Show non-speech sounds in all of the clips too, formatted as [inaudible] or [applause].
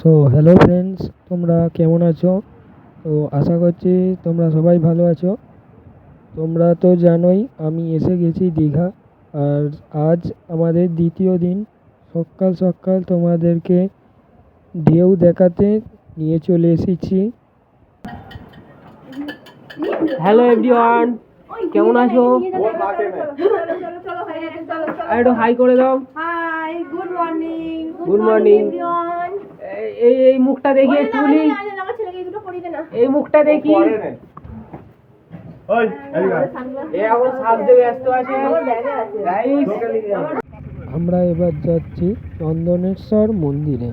So hello friends তোমরা কেমন আছো? তো আশা করছি তোমরা সবাই ভালো আছো। তোমরা তো জানোই আমি এসে গেছি দীঘা। আর আজ আমাদের দ্বিতীয় দিন। সকাল সকাল তোমাদেরকে ঢেউ দেখাতে নিয়ে চলে এসেছি। হ্যালো এভরিওয়ান কেমন আছো? একটু হাই করে দাও। Hi good morning Good morning. এই- এই মুখটা দেখি আমার এই মুখটা দেখি। আমরা এবার যাচ্ছি চন্দনেশ্বর মন্দিরে।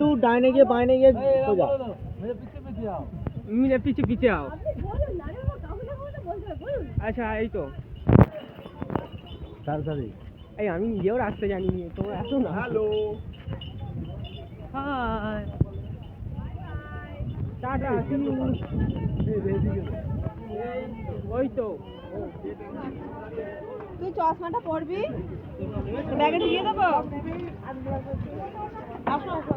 টু ডাইনে গিয়ে বাইনে গিয়ে সোজা মিলে পিছে পিছে আও। আচ্ছা এই তো। তাড়াতাড়ি। এই আমি নিজেও রাস্তা জানি নি তোমরা এত না। হ্যালো হাই টাটা এই, ওই তো। তুই চশমাটা পরবি? ব্যাগে ঢুকিয়ে দেবো? আসো আসো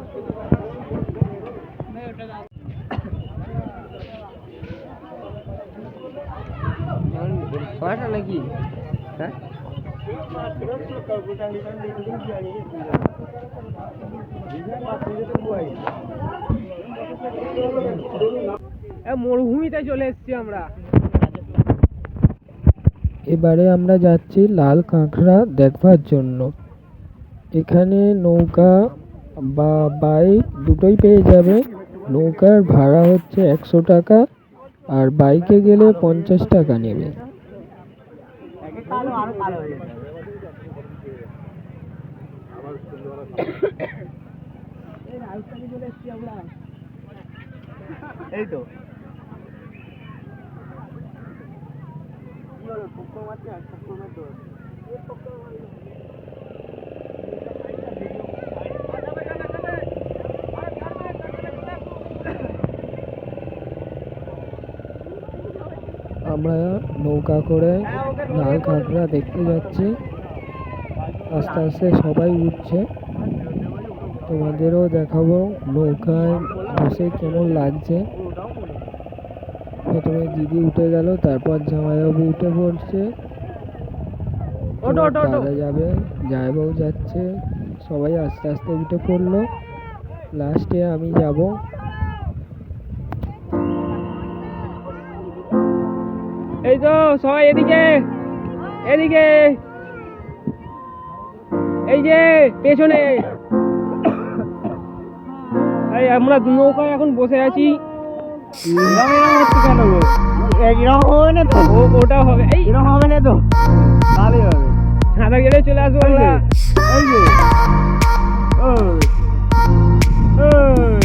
নাকি? হ্যাঁ? মরুভূমিতে চলে এসেছি আমরা। এবারে আমরা যাচ্ছি লাল কাঁকড়া দেখবার জন্য। এখানে নৌকা বা বাইক দুটোই পেয়ে যাবে। নৌকার ভাড়া হচ্ছে একশো টাকা আর বাইকে গেলে পঞ্চাশ টাকা নেবে। [coughs] আমরা নৌকা করে লাল কাঁকড়া দেখতে যাচ্ছি। আস্তে আস্তে সবাই উঠছে। তোমাদেরও দেখাবো নৌকায় বসে কেমন লাগছে। প্রথমে দিদি উঠে গেল তারপর জামাইবাবু উঠে পড়ছে। দাদা যাবে জামাইবাবু যাচ্ছে সবাই আস্তে আস্তে উঠে পড়ল। লাস্টে আমি যাব। এই তো সবাই এদিকে এদিকে। এই যে পেছনে। [coughs] এই আমরা নৌকায় এখন বসে আছি। এরকম হবে না তো? ওটা হবে। এই! এরকম হবে না তো? ভালোই হবে। কেটে চলে আসব আমরা। এই যে ওই।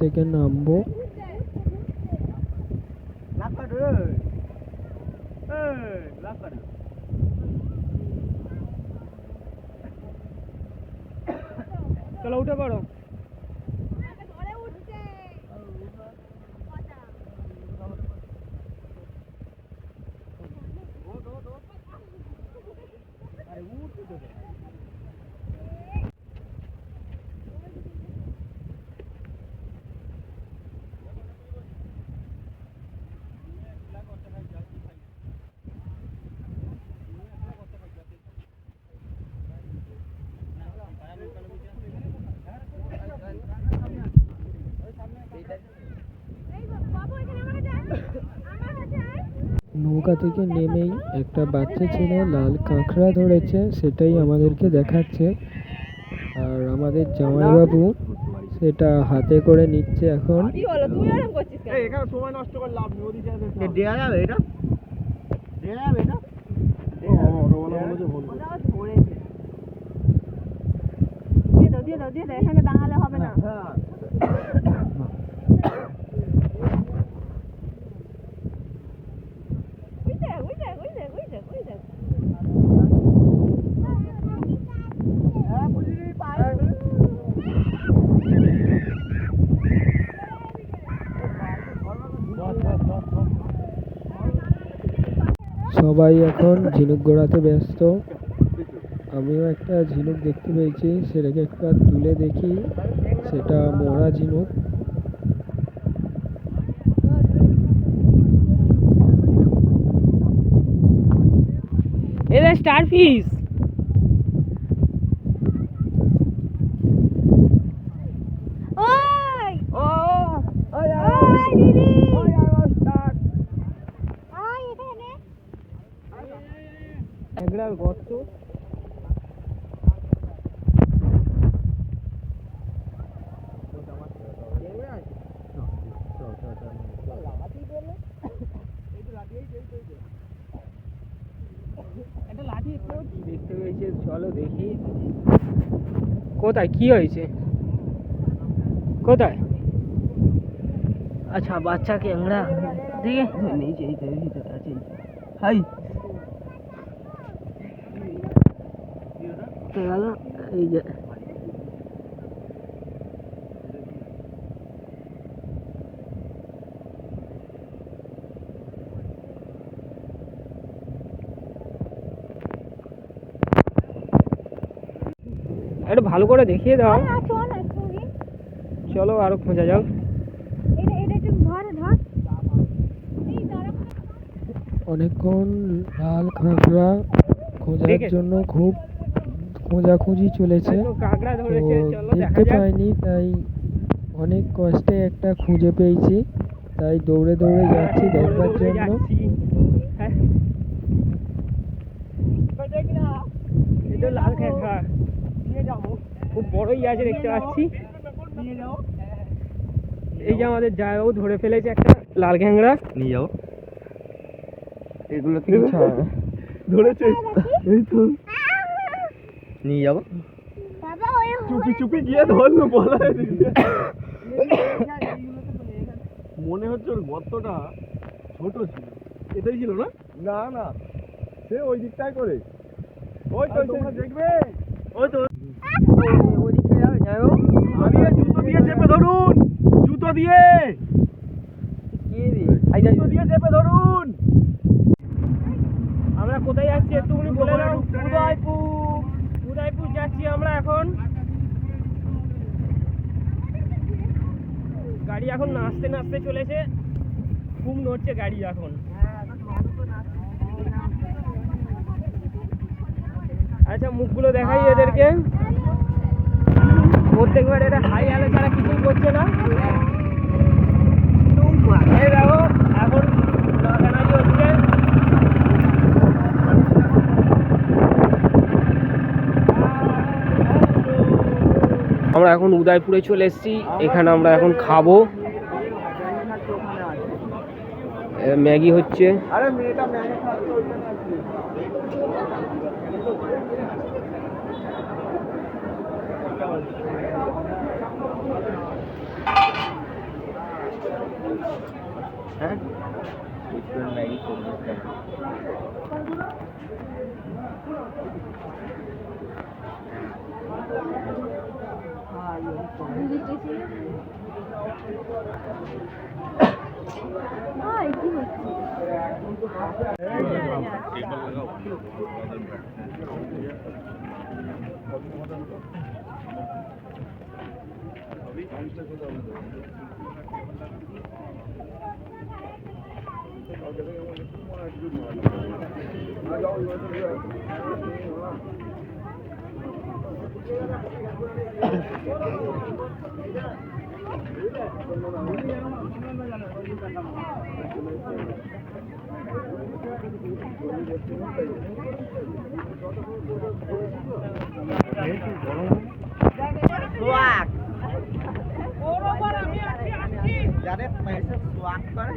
থেকে নামবো। চলো উঠে পড়ো। নৌকা থেকে নেমেই একটা বাচ্চা ছেলে লাল কাঁকড়া ধরেছে সেটাই আমাদেরকে দেখাচ্ছে। আর আমাদের জামাইবাবু সেটা হাতে করে নিচ্ছে এখন। কি হলো তুই এরকম করছিস কেন? এই এখানে সময় নষ্ট করে লাভ নেই ওদিকে দেয়া দাও দাও এখানে দাঁড়ালে হবে না হ্যাঁ ওই দেখ ওই দেখ ওই দেখ ওই দেখ ওই দেখ হ্যাঁ বুঝলি পায়ে সবাই এখন ঝিনুক গোড়াতে ব্যস্ত। আমিও একটা ঝিনুক দেখতে পেয়েছি, সেটাকে একটা তুলে দেখি। সেটা মরা ঝিনুক। এটা স্টার ফিস কোথায়? কি হয়েছে? কোথায়? আচ্ছা বাচ্চা কে ক্যাংড়া দিকে। নিচে এইটার ভিতরে আছে হাই। গেল এই যে ভালো করে দেখিয়ে দাও। চল আরও খোঁজা দাঁড়া অনেকক্ষণ লাল কাঁকড়া খোঁজার জন্য খুব খোঁজাখুঁজি চলেছে। তো কাঁকড়া তো ধরেছে চলো দেখা দেখতে পাইনি তাই অনেক কষ্টে একটা খুঁজে পেয়েছি। তাই দৌড়ে দৌড়ে যাচ্ছি দৌড়ে দেখবার জন্য। যাচ্ছি। হ্যাঁ। লাল কাঁকড়া খুব বড়ই আছে দেখতে পাচ্ছি। এই যে আমাদের জায়গাও ধরে ফেলেছে একটা লাল ঘ্যাংরা। নিয়ে যাও। এগুলো কি ধরেছে। এই তো। নিয়ে যাব বাবা চুপি চুপি গিয়ে ধরলো বলা মনে হচ্ছে ওর গর্তটা ছোট ছিল। এটাই ছিল না? না না। সে ওই দিকটাই করে। ওই তো দেখবে। ওই তো। ওদিকে যাও যাও আরে জুতো দিয়ে চেপে ধরুন জুতো দিয়ে জুতো দিয়ে চেপে ধরুন আমরা কোথায় যাচ্ছি একটুখানি বলে উদয়পুর উদয়পুর যাচ্ছি আমরা এখন গাড়ি এখন নাচতে নাচতে চলেছে খুব নড়ছে গাড়ি এখন আচ্ছা মুখগুলো দেখাই এদেরকে। প্রত্যেকবার এটা হাই আলো ছাড়া কিছুই করছে না। এই দেখো এখন নাচানাচি হচ্ছে। আমরা এখন উদয়পুরে চলে এসেছি। এখানে আমরা এখন খাব। ম্যাগি হচ্ছে। আরে মেয়েটা ম্যানে খাচ্ছে ওইখানে আছে হ্যাঁ? ম্যাগি করব হাই কি হচ্ছে সোয়াক জানেন মেসেজ করে?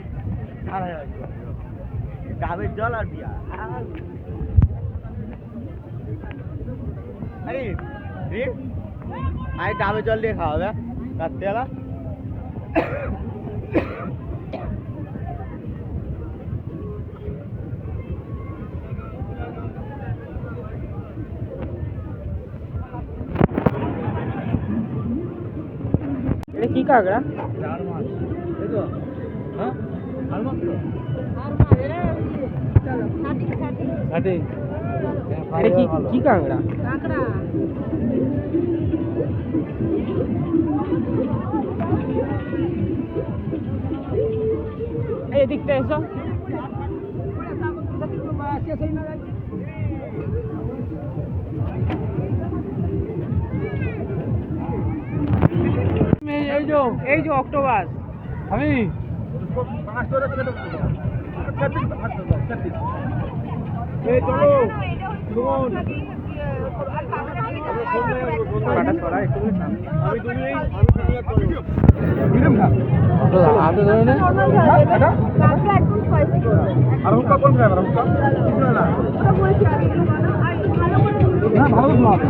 ডাবের জল আর বিয়া। আরে রে ডাবের জল দিয়ে খাওয়াবে রাত্রে বেলা এটা কি কাঁকড়া? এটা কি কি কাঁকড়া? এদিকটা এসো। এই যে এই যে অক্টোপাস আমি এই চলো আর হুক্কা কোন হুক্কা কিছু না ভালো করে না ভালো তো হবে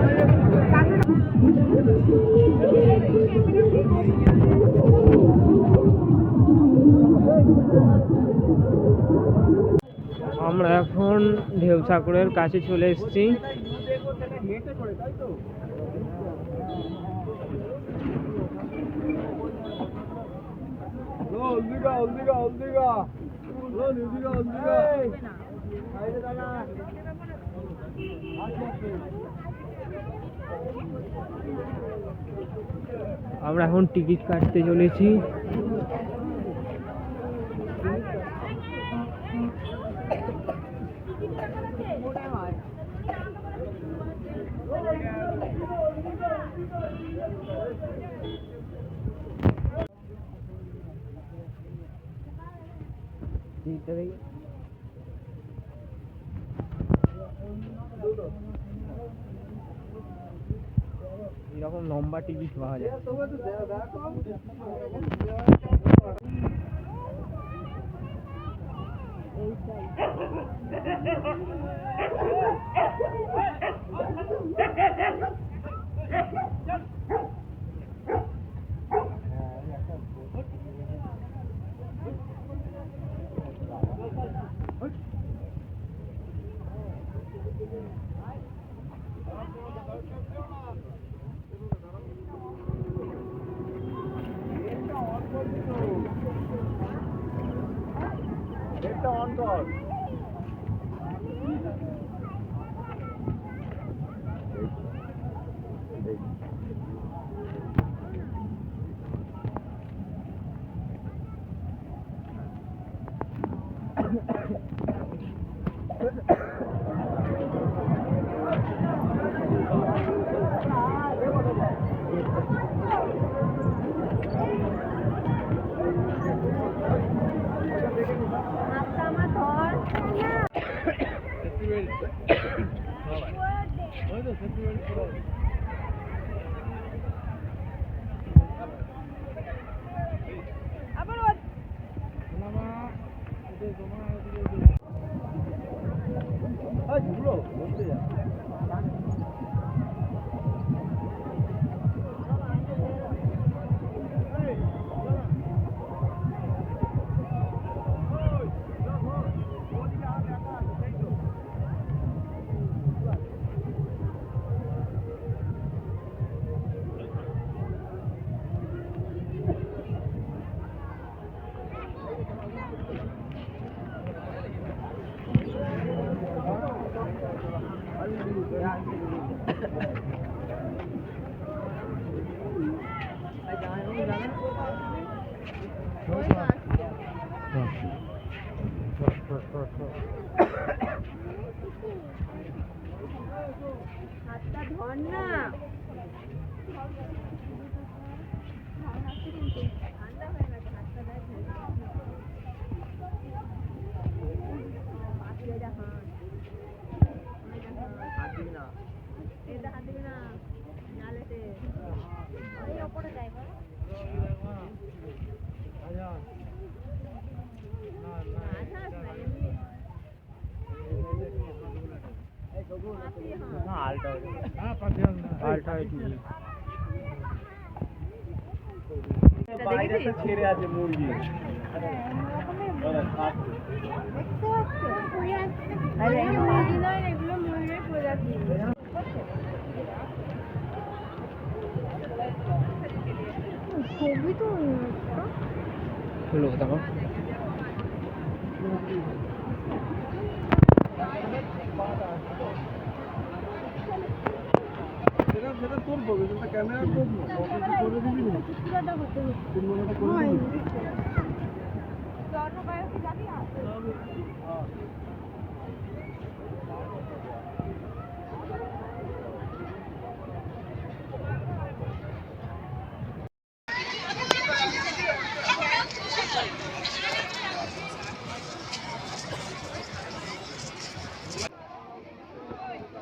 আমরা এখন ঢেউ সাগরের কাছে চলে এসেছি। আমরা এখন টিকিট কাটতে চলেছি। এরকম লম্বা টিকিট পাওয়া যায়। Thank [laughs] [laughs] you. হাতটা ধর না। ঠান্ডা হয়ে গেছে হাতটা দেখ পাশে এটা হাত দিবি না। জালেতে ওই ওপরে যাই বল আঠাস না এমনি পাশে হাত আলটা টিকিট বাইরেতে ছেড়ে আছে মুরগি ছবি তো হলো দেখো সেটা সেটা তোর বলবে সেটা ক্যামেরা তোর না ফটো করে দিবি না পুরোটা করতে হবে তিন মিনিটে করে দিবি জন্মবায়কে যাবি আর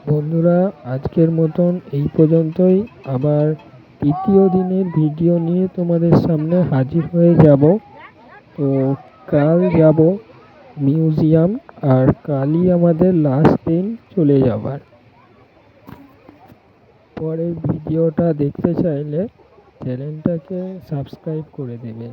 বন্ধুরা আজকের মতন এই পর্যন্তই। আবার তৃতীয় দিনের ভিডিও নিয়ে তোমাদের সামনে হাজির হয়ে যাব। তো কাল যাব মিউজিয়াম আর কালই আমাদের লাস্ট দিন চলে যাবার। পরের ভিডিওটা দেখতে চাইলে চ্যানেলটাকে সাবস্ক্রাইব করে দেবেন।